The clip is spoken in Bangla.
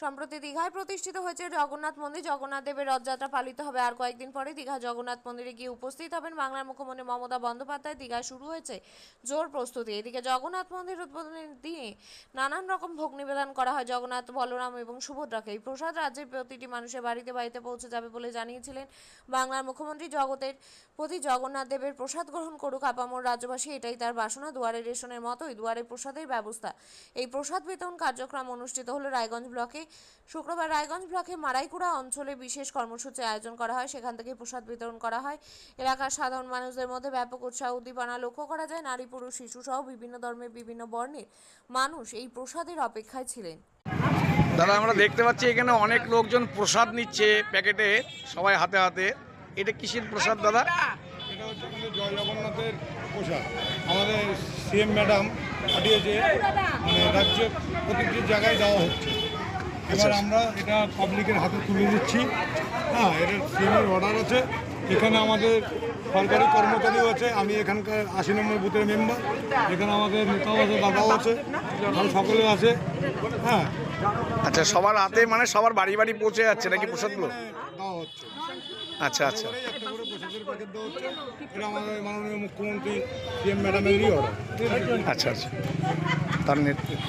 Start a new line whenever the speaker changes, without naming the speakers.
সম্প্রতি দীঘায় প্রতিষ্ঠিত হয়েছে জগন্নাথ মন্দির। জগন্নাথ দেবের রথযাত্রা পালিত হবে আর কয়েকদিন পরে দীঘা জগন্নাথ মন্দিরে গিয়ে উপস্থিত হবেন বাংলার মুখ্যমন্ত্রী মমতা বন্দ্যোপাধ্যায়। দীঘায় শুরু হয়েছে জোর প্রস্তুতি। এদিকে জগন্নাথ মন্দির উদ্বোধনের দিনে নানান রকম ভোগ নিবেদন করা হয়। জগন্নাথ, বলরাম এবং সুভদ্রাকে। এই প্রসাদ রাজ্যের প্রতিটি মানুষের বাড়িতে বাড়িতে পৌঁছে যাবে বলে জানিয়েছিলেন বাংলার মুখ্যমন্ত্রী। জগতের প্রতি জগন্নাথ দেবের প্রসাদ গ্রহণ করুক আপামর রাজ্যবাসী, এটাই তার বাসনা। দুয়ারে রেশনের মতোই দুয়ারে প্রসাদের ব্যবস্থা। এই প্রসাদ বিতরণ কার্যক্রম অনুষ্ঠিত হলো রায়গঞ্জ ব্লকে। শুক্রবার রায়গঞ্জ ব্লকে মারাইকুড়া অঞ্চলে বিশেষ কর্মসূচি আয়োজন করা হয়। সেখান থেকে প্রসাদ বিতরণ করা হয়। এলাকার সাধারণ মানুষদের মধ্যে ব্যাপক উৎসাহ উদ্দীপনা লক্ষ্য করা যায়। নারী পুরুষ শিশু সহ বিভিন্ন ধর্মের বিভিন্ন বর্ণের মানুষ এই প্রসাদের অপেক্ষায় ছিলেন।
দাদা আমরা দেখতে পাচ্ছি এখানে অনেক লোকজন প্রসাদ নিচ্ছে প্যাকেটে সবাই হাতে হাতে। এটা কিসের প্রসাদ দাদা?
এটা হচ্ছে আমাদের জয় জগন্নাথের পোশাক আমাদের সিএম ম্যাডাম পাঠিয়েছে। মানে রাজ্য প্রতিটি জায়গায় দেওয়া হচ্ছে। এবার আমরা এটা পাবলিকের হাতে তুলে দিচ্ছি। হ্যাঁ এটা সিএমের অর্ডার আছে। এখানে আমাদের সরকারি কর্মচারীও আছে। আমি এখানকার আশি নম্বর বুথের মেম্বার এখানে আমাদের নেতাও আছে দাদাও আছে সকলে আছে। হ্যাঁ।
আচ্ছা সবার হাতে মানে সবার বাড়ি বাড়ি পৌঁছে যাচ্ছে নাকি প্রসাদগুলো আচ্ছা আচ্ছা।
মুখ্যমন্ত্রী
আচ্ছা আচ্ছা। তার নেতৃত্ব।